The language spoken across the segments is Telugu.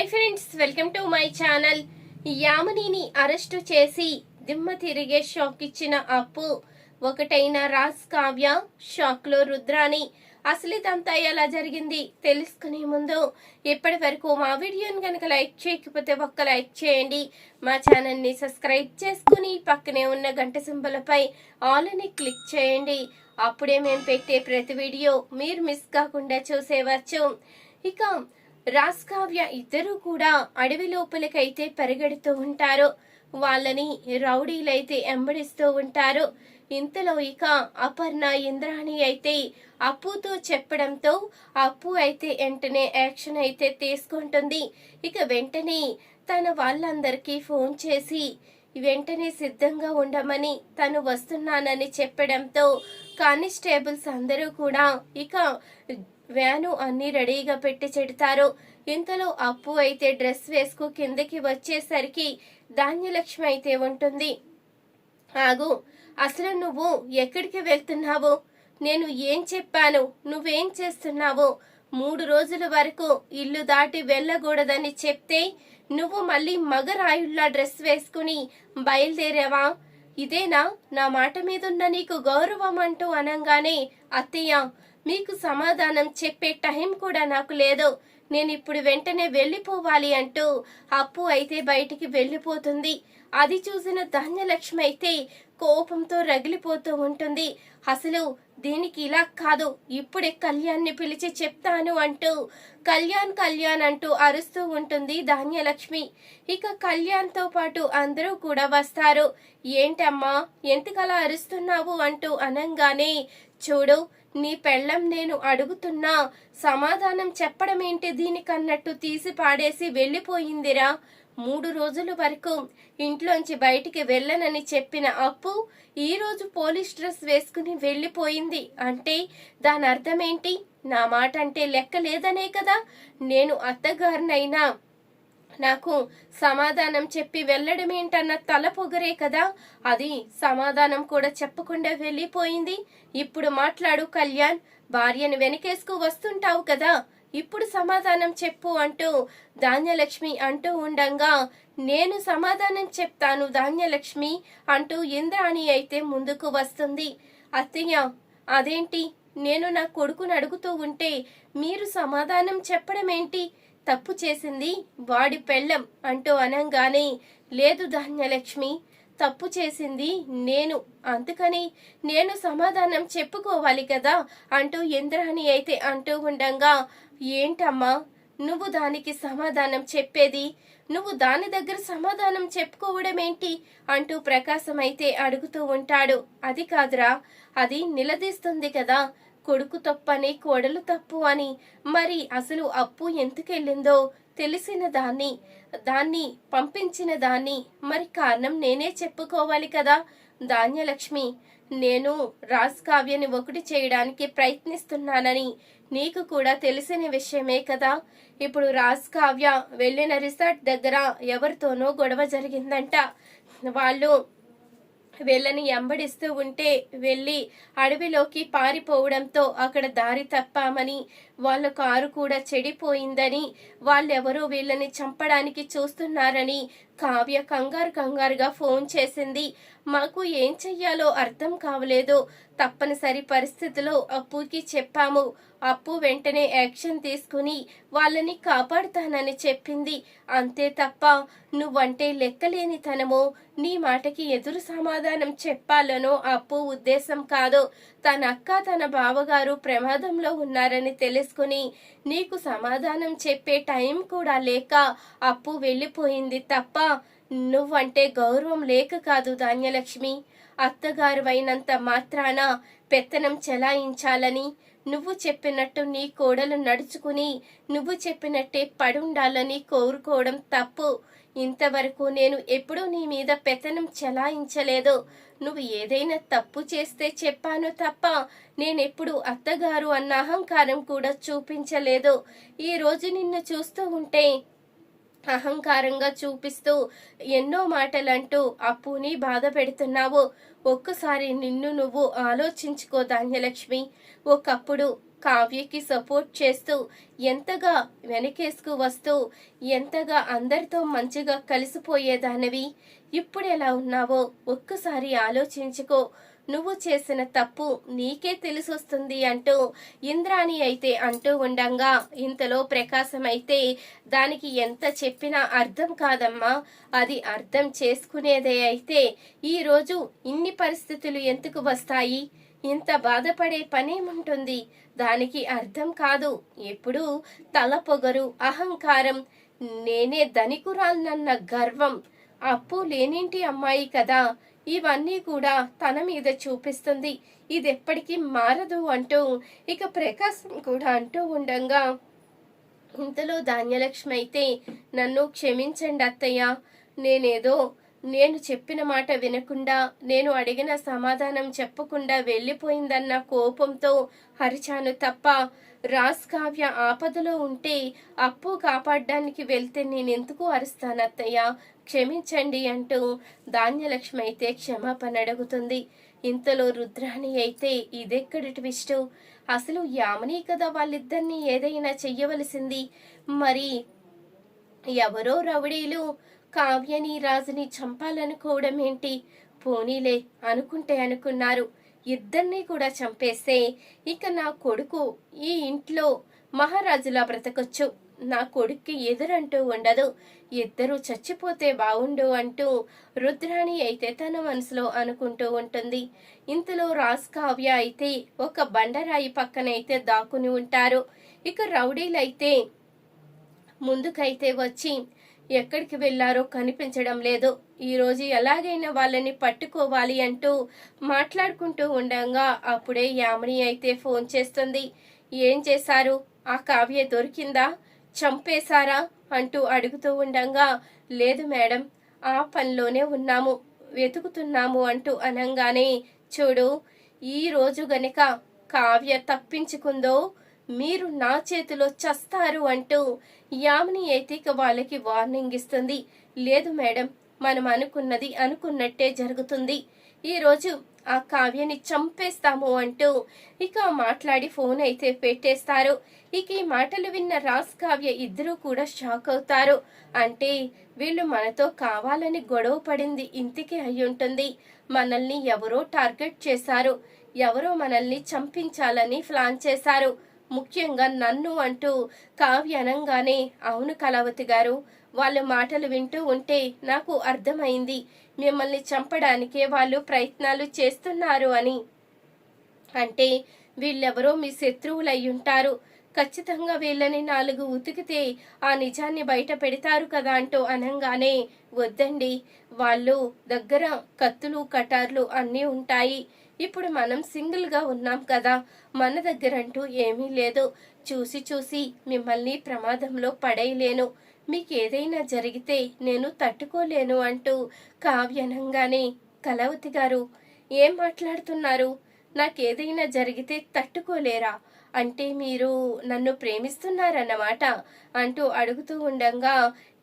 Hi friends welcome to my channel. యామినిని arrest చేసి దిమ్మ తిరిగే షాక్ ఇచ్చిన అప్పు. ఒకటైన రాజ్ కావ్య షాక్లో రుద్రాని. అసలు ఇదంతా ఎలా జరిగింది తెలుసుకునే ముందు ఇప్పటి వరకు మా వీడియోని కనుక లైక్ చేయకపోతే ఒక్క లైక్ చేయండి. మా ఛానల్ని సబ్స్క్రైబ్ చేసుకుని పక్కనే ఉన్న గంట సింబలపై ఆల్ అని క్లిక్ చేయండి. అప్పుడే మేము పెట్టే ప్రతి వీడియో మీరు మిస్ కాకుండా చూసేవచ్చు. ఇక రాస్కావ్య ఇద్దరూ కూడా అడవి లోపలికైతే పరిగెడుతూ ఉంటారు. వాళ్ళని రౌడీలైతే ఎంబడిస్తూ ఉంటారు. ఇంతలో ఇక అపర్ణ ఇంద్రాణి అయితే అప్పుతో చెప్పడంతో అప్పు అయితే వెంటనే యాక్షన్ అయితే తీసుకుంటుంది. ఇక వెంటనే తన వాళ్ళందరికీ ఫోన్ చేసి వెంటనే సిద్ధంగా ఉండమని తను వస్తున్నానని చెప్పడంతో కానిస్టేబుల్స్ అందరూ కూడా ఇక వ్యాను అన్ని రెడీగా పెట్టి చెడతారు. ఇంతలో అప్పు అయితే డ్రెస్ వేసుకు కిందకి వచ్చేసరికి ధాన్యలక్ష్మి అయితే ఉంటుంది. ఆగు అసలు నువ్వు ఎక్కడికి వెళ్తున్నావు? నేను ఏం చెప్పాను? నువ్వేం చేస్తున్నావు? మూడు రోజుల వరకు ఇల్లు దాటి వెళ్ళకూడదని చెప్తే నువ్వు మళ్ళీ మగరాయుళ్ళ డ్రెస్ వేసుకుని బయలుదేరావా? ఇదేనా? నా మాట మీదున్న నీకు గౌరవం అంటూ అనంగానే అత్తయ్య మీకు సమాధానం చెప్పే టైం కూడా నాకు లేదు. నేను ఇప్పుడు వెంటనే వెళ్ళిపోవాలి అంటూ అప్పు అయితే బయటికి వెళ్ళిపోతుంది. అది చూసిన ధాన్యలక్ష్మి అయితే కోపంతో రగిలిపోతూ ఉంటుంది. అసలు దీనికి ఇలా కాదు ఇప్పుడే కళ్యాణ్ని పిలిచి చెప్తాను అంటూ కళ్యాణ్ కళ్యాణ్ అంటూ అరుస్తూ ఉంటుంది ధాన్యలక్ష్మి. ఇక కళ్యాణ్తో పాటు అందరూ కూడా వస్తారు. ఏంటమ్మా ఎంతకలా అరుస్తున్నావు? అంటూ అనంగానే చూడు నీ పెళ్ళం నేను అడుగుతున్నా సమాధానం చెప్పడమేంటి దీనికన్నట్టు తీసి పాడేసి వెళ్ళిపోయిందిరా. మూడు రోజుల వరకు ఇంట్లోంచి బయటికి వెళ్ళనని చెప్పిన అప్పు ఈరోజు పోలీస్ డ్రెస్ వేసుకుని వెళ్ళిపోయింది. అంటే దాని అర్థమేంటి నా మాట అంటే లెక్క లేదనే కదా. నేను అత్తగారినైనా నాకు సమాధానం చెప్పి వెళ్ళడం ఏంటన్న తల పొగరే కదా? అది సమాధానం కూడా చెప్పకుండా వెళ్ళిపోయింది. ఇప్పుడు మాట్లాడు కళ్యాణ్. భార్యను వెనకేసుకు వస్తుంటావు కదా? ఇప్పుడు సమాధానం చెప్పు అంటూ ధాన్యలక్ష్మి అంటూ ఉండంగా నేను సమాధానం చెప్తాను ధాన్యలక్ష్మి అంటూ ఇంద్రాణి అయితే ముందుకు వస్తుంది. అత్తయ్య అదేంటి? నేను నా కొడుకును అడుగుతూ ఉంటే మీరు సమాధానం చెప్పడం ఏంటి తప్పు చేసింది వాడి పెళ్ళం అంటూ అనంగానే లేదు ధాన్యలక్ష్మి తప్పు చేసింది నేను. అందుకని నేను సమాధానం చెప్పుకోవాలి కదా అంటూ ఇంద్రాణి అయితే అంటూ ఉండంగా ఏంటమ్మా నువ్వు దానికి సమాధానం చెప్పేది? నువ్వు దాని దగ్గర సమాధానం చెప్పుకోవడం ఏంటి అంటూ ప్రకాశం అయితే అడుగుతూ ఉంటాడు. అది కాదురా అది నిలదీస్తుంది కదా కొడుకు తప్పని కోడలు తప్పు అని. మరి అసలు అప్పు ఎందుకెళ్ళిందో తెలిసిన దాన్ని దాన్ని పంపించిన దాన్ని మరి కారణం నేనే చెప్పుకోవాలి కదా ధాన్యలక్ష్మి. నేను రాజ్ కావ్యని ఒకటి చేయడానికి ప్రయత్నిస్తున్నానని నీకు కూడా తెలిసిన విషయమే కదా. ఇప్పుడు రాజ్ కావ్య వెళ్ళిన రిసార్ట్ దగ్గర ఎవరితోనో గొడవ జరిగిందంట. వాళ్ళు వీళ్ళని ఎంబడిస్తూ ఉంటే వెళ్ళి అడవిలోకి పారిపోవడంతో అక్కడ దారి తప్పామని వాళ్ళ కారు కూడా చెడిపోయిందని వాళ్ళెవరో వీళ్ళని చంపడానికి చూస్తున్నారని కావ్య కంగారు కంగారుగా ఫోన్ చేసింది. మాకు ఏం చెయ్యాలో అర్థం కావలేదు. తప్పనిసరి పరిస్థితిలో అప్పుకి చెప్పాము. అప్పు వెంటనే యాక్షన్ తీసుకుని వాళ్ళని కాపాడుతానని చెప్పింది. అంతే తప్ప నువ్వంటే లెక్కలేనితనమో. నీ మాటకి ఎదురు సమాధానం చెప్పాలనో అప్పు ఉద్దేశం కాదు. తన అక్క తన బావగారు ప్రమాదంలో ఉన్నారని చేసుకుని నీకు సమాధానం చెప్పే టైం కూడా లేక అప్పు వెళ్ళిపోయింది తప్ప నువ్వంటే గౌరవం లేక కాదు ధాన్యలక్ష్మి. అత్తగారు అయినంత మాత్రాన పెత్తనం చెలాయించాలని నువ్వు చెప్పినట్టు నీ కోడలు నడుచుకుని నువ్వు చెప్పినట్టే పడుండాలని కోరుకోవడం తప్పు. ఇంతవరకు నేను ఎప్పుడూ నీ మీద పెత్తనం చెలాయించలేదు. నువ్వు ఏదైనా తప్పు చేస్తే చెప్పాను తప్ప నేనెప్పుడు అత్తగారు అన్న అహంకారం కూడా చూపించలేదు. ఈ రోజు నిన్ను చూస్తూ ఉంటే అహంకారంగా చూపిస్తూ ఎన్నో మాటలంటూ అప్పుని బాధ పెడుతున్నావు. ఒక్కసారి నిన్ను నువ్వు ఆలోచించుకో ధాన్యలక్ష్మి. ఒకప్పుడు కావ్యకి సపోర్ట్ చేస్తూ ఎంతగా వెనకేసుకు వస్తూ ఎంతగా అందరితో మంచిగా కలిసిపోయేదానివి. ఇప్పుడు ఎలా ఉన్నావో ఒక్కసారి ఆలోచించుకో. నువ్వు చేసిన తప్పు నీకే తెలిసొస్తుంది అంటూ ఇంద్రాణి అయితే అంటూ ఉండంగా ఇంతలో ప్రకాశం అయితే దానికి ఎంత చెప్పినా అర్థం కాదమ్మా. అది అర్థం చేసుకునేదే అయితే ఈరోజు ఇన్ని పరిస్థితులు ఎందుకు వస్తాయి? ఇంత బాధపడే పనేముంటుంది? దానికి అర్థం కాదు. ఎప్పుడు తల పొగరు అహంకారం. నేనే ధనికురాలనన్న గర్వం. అప్పు లేనింటి అమ్మాయి కదా. ఇవన్నీ కూడా తన మీద చూపిస్తుంది. ఇది ఎప్పటికీ మారదు అంటూ ఇక ప్రకాశం కూడా అంటూ ఉండంగా. ఇంతలో ధాన్యలక్ష్మి అయితే నన్ను క్షమించండి అత్తయ్య. నేనేదో నేను చెప్పిన మాట వినకుండా నేను అడిగిన సమాధానం చెప్పకుండా వెళ్ళిపోయిందన్న కోపంతో హరిచాను తప్ప రాస్ కావ్య ఆపదలో ఉంటే అప్పు కాపాడడానికి వెళ్తే నేనెందుకు అరుస్తానత్తయ్య? క్షమించండి అంటూ ధాన్యలక్ష్మి అయితే క్షమాపణ అడుగుతుంది. ఇంతలో రుద్రాణి అయితే ఇదెక్కడి ట్విస్టు? అసలు యామని కదా వాళ్ళిద్దరిని ఏదైనా చెయ్యవలసింది. మరి ఎవరో రౌడీలు కావ్యని రాజుని చంపాలనుకోవడం ఏంటి పోనీలే అనుకుంటే అనుకున్నారు. ఇద్దరినీ కూడా చంపేస్తే ఇక నా కొడుకు ఈ ఇంట్లో మహారాజులా బ్రతకొచ్చు. నా కొడుక్కి ఎదురంటూ ఉండదు. ఇద్దరు చచ్చిపోతే బావుండు అంటూ రుద్రాణి అయితే తన మనసులో అనుకుంటూ ఉంటుంది. ఇంతలో రాజ్ కావ్య అయితే ఒక బండరాయి పక్కనైతే దాక్కుని ఉంటారు. ఇక రౌడీలైతే ముందుకైతే వచ్చి ఎక్కడికి వెళ్ళారో కనిపించడం లేదు. ఈరోజు ఎలాగైనా వాళ్ళని పట్టుకోవాలి అంటూ మాట్లాడుకుంటూ ఉండగా అప్పుడే యామిని అయితే ఫోన్ చేస్తుంది. ఏం చేశారు? ఆ కావ్య దొరికిందా? చంపేశారా? అంటూ అడుగుతూ ఉండగా లేదు మేడం ఆ పనిలోనే ఉన్నాము. వెతుకుతున్నాము అంటూ అనంగానే చూడు ఈ రోజు గనక కావ్య తప్పించుకుందో మీరు నా చేతిలో చస్తారు అంటూ యామిని అయితే ఇక వాళ్ళకి వార్నింగ్ ఇస్తుంది. లేదు మేడం మనం అనుకున్నది అనుకున్నట్టే జరుగుతుంది. ఈరోజు ఆ కావ్యని చంపేస్తాము అంటూ ఇక మాట్లాడి ఫోన్ అయితే పెట్టేస్తారు. ఇక ఈ మాటలు విన్న రాస్ కావ్య ఇద్దరూ కూడా షాక్ అవుతారు. అంటే వీళ్ళు మనతో కావాలని గొడవ పడింది ఇంటికి అయి ఉంటుంది. మనల్ని ఎవరో టార్గెట్ చేశారు. ఎవరో మనల్ని చంపించాలని ప్లాన్ చేశారు. ముఖ్యంగా నన్ను అంటూ కావ్య అనంగానే అవును కళావతి గారు వాళ్ళ మాటలు వింటూ ఉంటే నాకు అర్థమైంది. మిమ్మల్ని చంపడానికే వాళ్ళు ప్రయత్నాలు చేస్తున్నారు అని. అంటే వీళ్ళెవరో మీ శత్రువులయ్యుంటారు. ఖచ్చితంగా వీళ్ళని నాలుగు ఉతికితే ఆ నిజాన్ని బయట పెడతారు కదా అంటూ అనంగానే వద్దండి. వాళ్ళు దగ్గర కత్తులు కటార్లు అన్నీ ఉంటాయి. ఇప్పుడు మనం సింగిల్గా ఉన్నాం కదా. మన దగ్గర అంటూ ఏమీ లేదు. చూసి చూసి మిమ్మల్ని ప్రమాదంలో పడేయలేను. మీకు ఏదైనా జరిగితే నేను తట్టుకోలేను అంటూ కావ్యనంగానే కలవతి గారు ఏం మాట్లాడుతున్నారు? నాకేదైనా జరిగితే తట్టుకోలేరా? అంటే మీరు నన్ను ప్రేమిస్తున్నారన్నమాట అంటూ అడుగుతూ ఉండంగా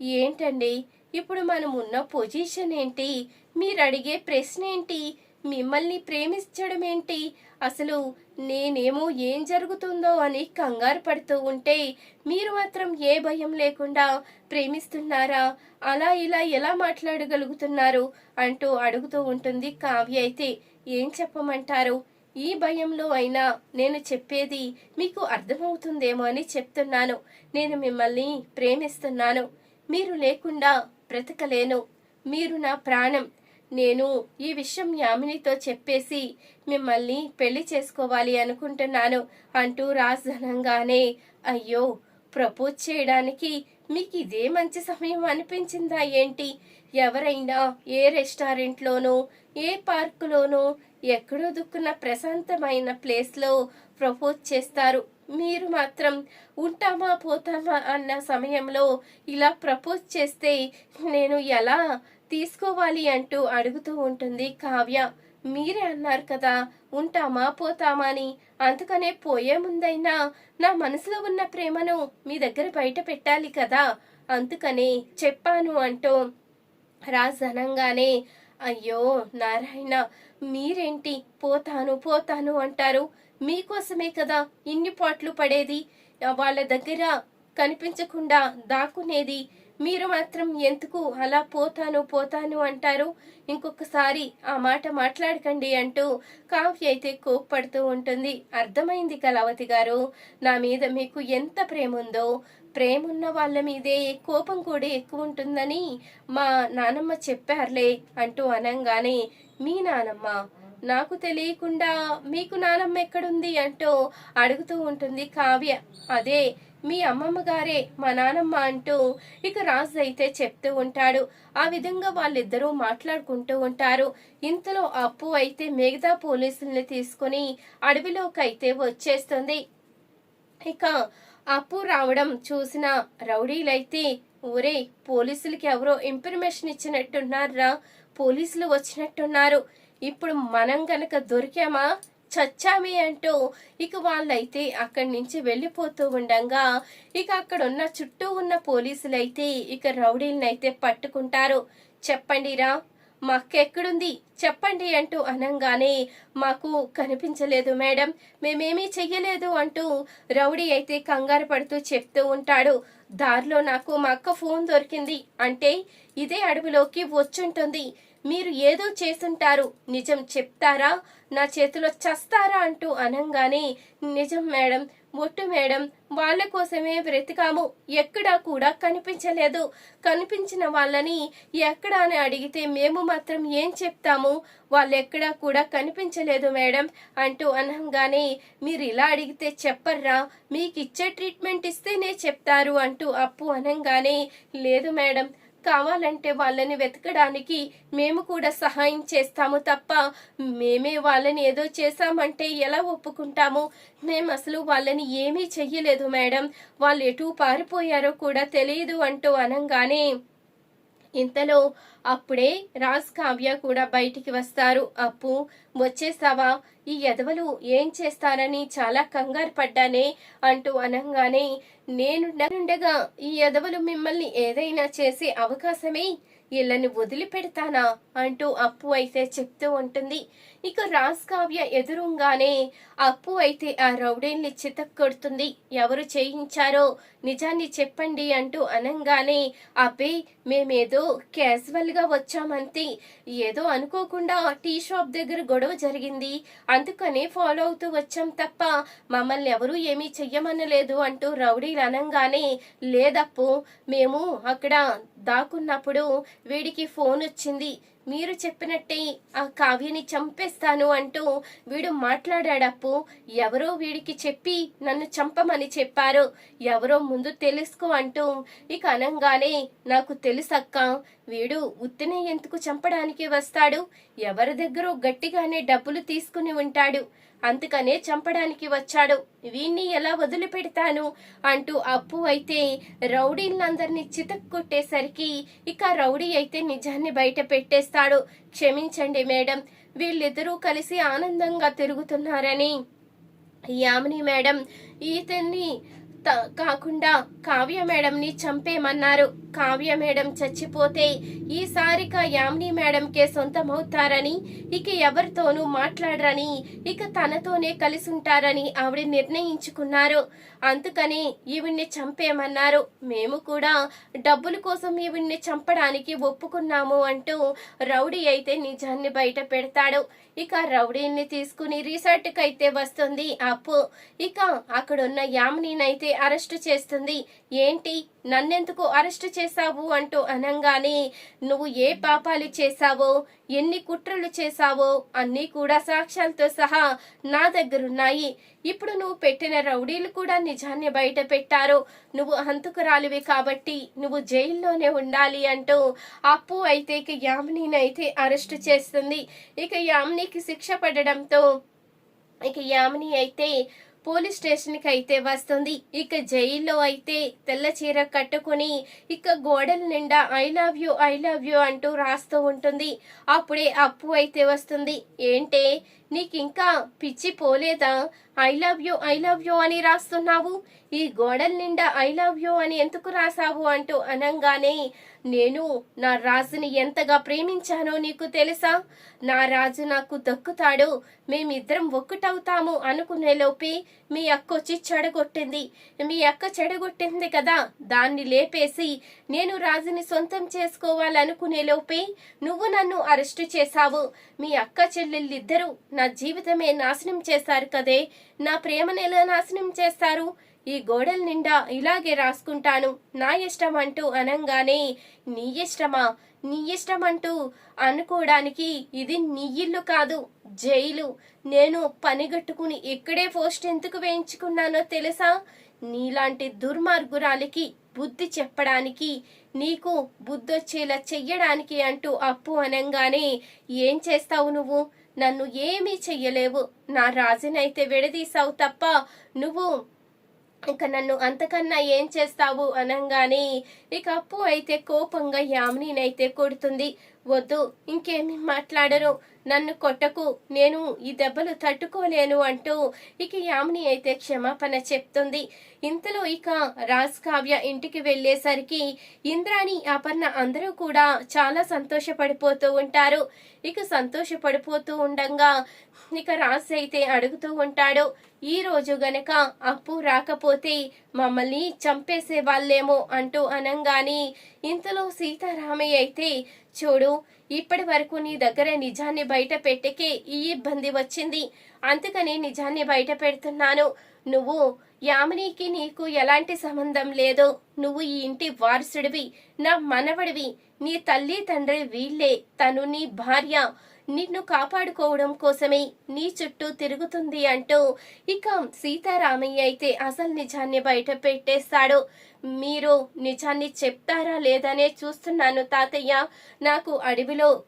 ఏంటండి? ఇప్పుడు మనం ఉన్న పొజిషన్ ఏంటి? మీరు అడిగే ప్రశ్న ఏంటి మిమ్మల్ని ప్రేమించడం ఏంటి అసలు నేనేమో ఏం జరుగుతుందో అని కంగారు పడుతూ ఉంటే మీరు మాత్రం ఏ భయం లేకుండా ప్రేమిస్తున్నారా? అలా ఇలా ఎలా మాట్లాడగలుగుతున్నారు? అంటూ అడుగుతూ ఉంటుంది కావ్య అయితే. ఏం చెప్పమంటారు? ఈ భయంలో అయినా నేను చెప్పేది మీకు అర్థమవుతుందేమో అని చెప్తున్నాను. నేను మిమ్మల్ని ప్రేమిస్తున్నాను. మీరు లేకుండా బ్రతకలేను. మీరు నా ప్రాణం. నేను ఈ విషయం యామినితో చెప్పేసి మిమ్మల్ని పెళ్ళి చేసుకోవాలి అనుకుంటున్నాను అంటూ రాజధనంగానే. అయ్యో ప్రపోజ్ చేయడానికి మీకు ఇదే మంచి సమయం అనిపించిందా ఏంటి? ఎవరైనా ఏ రెస్టారెంట్లోనో ఏ పార్కులోనో ఎక్కడో దుక్కున్న ప్రశాంతమైన ప్లేస్లో ప్రపోజ్ చేస్తారు. మీరు మాత్రం ఉంటామా పోతామా అన్న సమయంలో ఇలా ప్రపోజ్ చేస్తే నేను ఎలా తీసుకోవాలి అంటూ అడుగుతూ ఉంటుంది కావ్య. మీరే అన్నారు కదా ఉంటామా పోతామా అని అందుకనే పోయే ముందైనా నా మనసులో ఉన్న ప్రేమను మీ దగ్గర బయట పెట్టాలి కదా. అందుకనే చెప్పాను అంటూ రాజనంగానే అయ్యో నారాయణ మీరేంటి? పోతాను పోతాను అంటారు. మీకోసమే కదా ఇన్ని పాటలు పడేది? వాళ్ళ దగ్గర కనిపించకుండా దాక్కునేది మీరు మాత్రం ఎందుకు అలా పోతాను పోతాను అంటారు? ఇంకొకసారి ఆ మాట మాట్లాడకండి అంటూ కావ్య అయితే కోప్పడుతూ ఉంటుంది. అర్థమైంది కళావతి గారు నా మీద మీకు ఎంత ప్రేమ ఉందో ప్రేమ ఉన్న వాళ్ళ మీదే కోపం కూడా ఎక్కువ ఉంటుందని మా నానమ్మ చెప్పారులే అంటూ అనంగానే మీ నానమ్మ నాకు తెలియకుండా మీకు నానమ్మ ఎక్కడుంది? అంటూ అడుగుతూ ఉంటుంది కావ్య. అదే మీ అమ్మమ్మ గారే మా నానమ్మ అంటూ ఇక రాజు అయితే చెప్తూ ఉంటాడు. ఆ విధంగా వాళ్ళిద్దరూ మాట్లాడుకుంటూ ఉంటారు. ఇంతలో అప్పు అయితే మిగతా పోలీసుల్ని తీసుకుని అడవిలోకి అయితే వచ్చేస్తుంది. ఇక అప్పు రావడం చూసిన రౌడీలైతే ఒరే పోలీసులకి ఎవరో ఇన్ఫర్మేషన్ ఇచ్చినట్టున్నారా? పోలీసులు వచ్చినట్టున్నారు. ఇప్పుడు మనం గనక దొరికామా? చచ్చామే అంటూ ఇక వాళ్ళైతే అక్కడి నుంచి వెళ్ళిపోతూ ఉండంగా. ఇక అక్కడ ఉన్న చుట్టూ ఉన్న పోలీసులైతే ఇక రౌడీలనైతే అయితే పట్టుకుంటారు. చెప్పండిరా మా అక్క ఎక్కడుంది చెప్పండి అంటూ అనంగానే మాకు కనిపించలేదు మేడం మేమేమీ చెయ్యలేదు అంటూ రౌడీ అయితే కంగారు పడుతూ చెప్తూ ఉంటాడు. దారిలో నాకు మా అక్క ఫోన్ దొరికింది. అంటే ఇదే అడవిలోకి వచ్చుంటుంది. మీరు ఏదో చేసుంటారు నిజం చెప్తారా? నా చేతిలో చస్తారా అంటూ అనంగానే నిజం మేడం ఒట్టు మేడం వాళ్ళ కోసమే బ్రతికాము. ఎక్కడా కూడా కనిపించలేదు. కనిపించిన వాళ్ళని ఎక్కడా అని అడిగితే మేము మాత్రం ఏం చెప్తాము? వాళ్ళు ఎక్కడా కూడా కనిపించలేదు మేడం అంటూ అనంగానే మీరు ఇలా అడిగితే చెప్పర్రా? మీకు ఇచ్చే ట్రీట్మెంట్ ఇస్తేనే చెప్తారు అంటూ అప్పు అనంగానే లేదు మేడం కావాలంటే వాళ్ళని వెతకడానికి మేము కూడా సహాయం చేస్తాము తప్ప మేమే వాళ్ళని ఏదో చేశామంటే ఎలా ఒప్పుకుంటాము? మేము అసలు వాళ్ళని ఏమీ చెయ్యలేదు మేడం. వాళ్ళు ఎటు పారిపోయారో కూడా తెలియదు అంటూ అనంగానే ఇంతలో అప్పుడే రాజ్ కావ్య కూడా బయటికి వస్తారు. అప్పు వచ్చేసావా ఈ ఎదవలు ఏం చేస్తారని చాలా కంగారు పడ్డానే అంటూ అనంగానే నేనుండగా ఈ ఎదవలు మిమ్మల్ని ఏదైనా చేసే అవకాశమే? వీళ్ళని వదిలిపెడతానా? అంటూ అప్పు అయితే చెప్తూ ఉంటుంది. ఇక రాజ్ కావ్య ఎదురుగానే అప్పు అయితే ఆ రౌడీల్ని చితక్కొడుతుంది. ఎవరు చేయించారో నిజాన్ని చెప్పండి అంటూ అనంగానే అబ్బే మేమేదో క్యాజువల్గా వచ్చామంతే. ఏదో అనుకోకుండా టీ షాప్ దగ్గర గొడవ జరిగింది. అందుకనే ఫాలో అవుతూ వచ్చాం తప్ప మమ్మల్ని ఎవరూ ఏమీ చెయ్యమనలేదు అంటూ రౌడీలు అనంగానే లేదప్పు మేము అక్కడ దాక్కున్నప్పుడు వీడికి ఫోన్ వచ్చింది. మీరు చెప్పినట్టే ఆ కావ్యని చంపేస్తాను అంటూ వీడు మాట్లాడాడప్పు. ఎవరో వీడికి చెప్పి నన్ను చంపమని చెప్పారు. ఎవరో ముందు తెలుసుకో అంటూ ఇక అనంగానే నాకు తెలుసక్క వీడు ఉత్తినే ఎందుకు చంపడానికి వస్తాడు? ఎవరి దగ్గర గట్టిగానే డబ్బులు తీసుకుని ఉంటాడు? అందుకనే చంపడానికి వచ్చాడు. వీణ్ణి ఎలా వదిలిపెడతాను? అంటూ అప్పు అయితే రౌడీలందరినీ చితక్కొట్టేసరికి ఇక రౌడీ అయితే నిజాన్ని బయట పెట్టేస్తాడు. క్షమించండి మేడం వీళ్ళిద్దరూ కలిసి ఆనందంగా తిరుగుతున్నారని. యామిని మేడం ఈతన్ని కాకుండా కావ్య మేడంని చంపేమన్నారు. కావ్య మేడం చచ్చిపోతే ఈసారిక యామిని మేడంకే సొంతమవుతారని ఇక ఎవరితోనూ మాట్లాడరని ఇక తనతోనే కలిసుంటారని ఆవిడ నిర్ణయించుకున్నారు. అందుకని ఈవిడ్ని చంపేమన్నారు. మేము కూడా డబ్బుల కోసం ఈవిడ్ని చంపడానికి ఒప్పుకున్నాము అంటూ రౌడీ అయితే నిజాన్ని బయట పెడతాడు. ఇక రౌడీని తీసుకుని రిసార్ట్ అయితే వస్తుంది. అప్పు ఇక అక్కడున్న యామినీనైతే అరెస్ట్ చేస్తుంది. ఏంటి? నన్నెందుకు అరెస్ట్ చేశావు అంటూ అనంగానే నువ్వు ఏ పాపాలు చేశావో ఎన్ని కుట్రలు చేశావో అన్నీ కూడా సాక్ష్యాలతో సహా నా దగ్గరున్నాయి. ఇప్పుడు నువ్వు పెట్టిన రౌడీలు కూడా నిజాన్ని బయట పెట్టారు. నువ్వు హంతకురాలివి కాబట్టి నువ్వు జైల్లోనే ఉండాలి అంటూ అప్పు అయితే ఇక యామినీని అయితే అరెస్ట్ చేస్తుంది. ఇక యామినికి శిక్ష పడడంతో ఇక యామిని అయితే పోలీస్ స్టేషన్కి అయితే వస్తుంది. ఇక జైల్లో అయితే తెల్ల చీర కట్టుకుని ఇక గోడల నిండా I love you I love you అంటూ రాస్తూ ఉంటుంది. అప్పుడే అప్పు అయితే వస్తుంది. ఏంటే? నీకింకా పిచ్చి పోలేదా? I love you I love you అని రాస్తున్నావు? ఈ గోడల నిండా ఐ లవ్ యూ అని ఎందుకు రాసావు అంటూ అనంగానే నేను నా రాజుని ఎంతగా ప్రేమించానో నీకు తెలుసా? నా రాజు నాకు దక్కుతాడు. మేమిద్దరం ఒక్కటవుతాము అనుకునే లోపే మీ అక్క వచ్చి చెడగొట్టింది. మీ అక్క చెడగొట్టింది కదా? దాన్ని లేపేసి నేను రాజుని సొంతం చేసుకోవాలనుకునే లోపే నువ్వు నన్ను అరెస్టు చేశావు. మీ అక్క చెల్లెళ్ళిద్దరూ నా జీవితమే నాశనం చేశారు కదే. నా ప్రేమను ఎలా నాశనం చేస్తారు. ఈ గోడల నిండా ఇలాగే రాసుకుంటాను. నా ఇష్టం అంటూ అనంగానే నీ ఇష్టమా? నీ ఇష్టం అంటూ అనుకోవడానికి ఇది నీ ఇల్లు కాదు జైలు. నేను పనిగట్టుకుని ఇక్కడే పోస్ట్ ఎందుకు వేయించుకున్నానో తెలుసా? నీలాంటి దుర్మార్గురాలికి బుద్ధి చెప్పడానికి నీకు బుద్ధొచ్చేలా చెయ్యడానికి అంటూ అప్పు అనంగానే ఏం చేస్తావు నువ్వు? నన్ను ఏమీ చెయ్యలేవు. నా రాజునైతే విడదీసావు తప్ప నువ్వు ఇక నన్ను అంతకన్నా ఏం చేస్తావు? అనంగానే ఇక అప్పు అయితే కోపంగా యామినీనైతే కొడుతుంది. వద్దు ఇంకేమి మాట్లాడరు. నన్ను కొట్టకు నేను ఈ దెబ్బలు తట్టుకోలేను అంటూ ఇక యామిని అయితే క్షమాపణ చెప్తుంది. ఇంతలో ఇక రాజ్ కావ్య ఇంటికి వెళ్ళేసరికి ఇంద్రాణి అపర్ణ అందరూ కూడా చాలా సంతోషపడిపోతూ ఉంటారు. ఇక సంతోషపడిపోతూ ఉండగా ఇక రాజ్ అయితే అడుగుతూ ఉంటాడు ఈ రోజు గనక అప్పు రాకపోతే మమ్మల్ని చంపేసే వాళ్ళేమో అంటూ అనంగాని ఇంతలో సీతారామయ్య అయితే చూడు ఇప్పటి వరకు నీ దగ్గర నిజాన్ని బయట పెట్టకే ఈ ఇబ్బంది వచ్చింది. అందుకని నిజాన్ని బయట పెడుతున్నాను. నువ్వు యామినికి నీకు ఎలాంటి సంబంధం లేదు. నువ్వు ఈ ఇంటి వారసుడివి నా మనవడివి. నీ తల్లి తండ్రి వీళ్ళే తను నీ భార్య. నిన్ను కాపాడుకోవడం కోసమే నీ చుట్టూ తిరుగుతుంది అంటూ ఇక సీతారామయ్య అయితే అసలు నిజాన్ని బయట పెట్టేస్తాడు. మీరు నిజాన్ని చెప్తారా లేదనే చూస్తున్నాను తాతయ్య. నాకు అడవిలో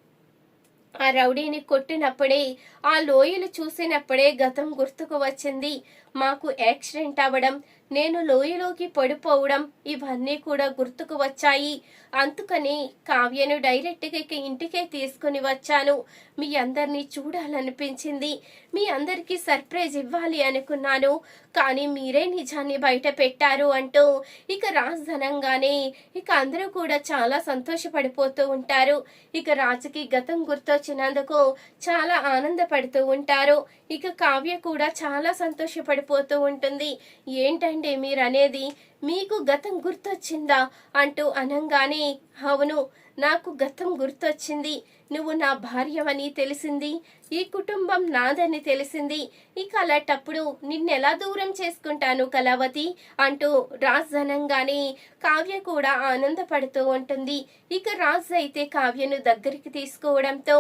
ఆ రౌడీని కొట్టినప్పుడే ఆ లోయలు చూసినప్పుడే గతం గుర్తుకు వచ్చింది. మాకు యాక్సిడెంట్ అవ్వడం నేను లోయలోకి పడిపోవడం ఇవన్నీ కూడా గుర్తుకు వచ్చాయి. అందుకని కావ్యను డైరెక్ట్గా ఇంటికే తీసుకుని వచ్చాను. మీ అందరినీ చూడాలనిపించింది. మీ అందరికీ సర్ప్రైజ్ ఇవ్వాలి అనుకున్నాను. కానీ మీరే నిజాన్ని బయట పెట్టారు అంటూ ఇక రాజధనంగానే ఇక అందరూ కూడా చాలా సంతోషపడిపోతూ ఉంటారు. ఇక రాజుకి గతం గుర్తొచ్చినందుకు చాలా ఆనందపడుతూ ఉంటారు. ఇక కావ్య కూడా చాలా సంతోషపడిపోతూ ఉంటుంది. ఏంటండి మీరు అనేది మీకు గతం గుర్తొచ్చిందా? అంటూ అనంగానే అవును నాకు గతం గుర్తొచ్చింది. నువ్వు నా భార్యవని తెలిసింది. ఈ కుటుంబం నాదని తెలిసింది. ఇక అలాంటప్పుడు నిన్నెలా దూరం చేసుకుంటాను కళావతి? అంటూ రాజ్ అనంగానే కావ్య కూడా ఆనందపడుతూ ఉంటుంది. ఇక రాజ్ అయితే కావ్యను దగ్గరికి తీసుకోవడంతో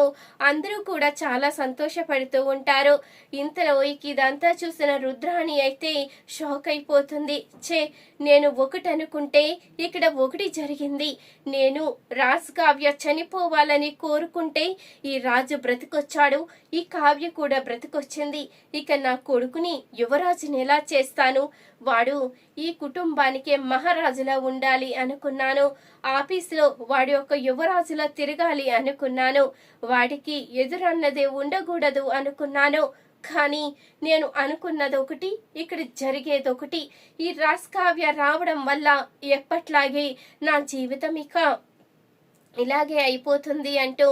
అందరూ కూడా చాలా సంతోషపడుతూ ఉంటారు. ఇంతలో ఇక ఇదంతా చూసిన రుద్రాణి అయితే షాక్ అయిపోతుంది. చే నేను ఒకటి అనుకుంటే ఇక్కడ ఒకటి జరిగింది. నేను రాజ్ కావ్య చనిపోవాలని కోరుకు అనుకుంటే ఈ రాజు బ్రతికొచ్చాడు. ఈ కావ్య కూడా బ్రతికొచ్చింది. ఇక నా కొడుకుని యువరాజుని ఎలా చేస్తాను? వాడు ఈ కుటుంబానికే మహారాజులా ఉండాలి అనుకున్నాను. ఆఫీసులో వాడి ఒక యువరాజులా తిరగాలి అనుకున్నాను. వాడికి ఎదురన్నదే ఉండకూడదు అనుకున్నాను. కానీ నేను అనుకున్నది ఒకటి ఇక్కడ జరిగేది ఒకటి ఈ రాస్కావ్య రావడం వల్ల ఎప్పట్లాగే నా జీవితం ఇక ఇలాగే అయిపోతుంది అంటూ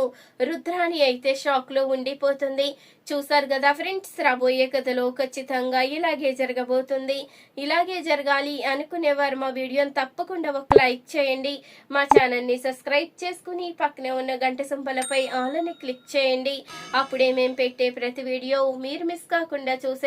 రుద్రాణి అయితే షాక్లో ఉండిపోతుంది. చూసారు కదా ఫ్రెండ్స్ రాబోయే కథలో ఖచ్చితంగా ఇలాగే జరగబోతుంది. ఇలాగే జరగాలి అనుకునేవారు మా వీడియోని తప్పకుండా ఒక లైక్ చేయండి. మా ఛానల్ని సబ్స్క్రైబ్ చేసుకుని పక్కనే ఉన్న గంట సింపలపై ఆలని క్లిక్ చేయండి. అప్పుడే మేము పెట్టే ప్రతి వీడియో మీరు మిస్ కాకుండా చూసే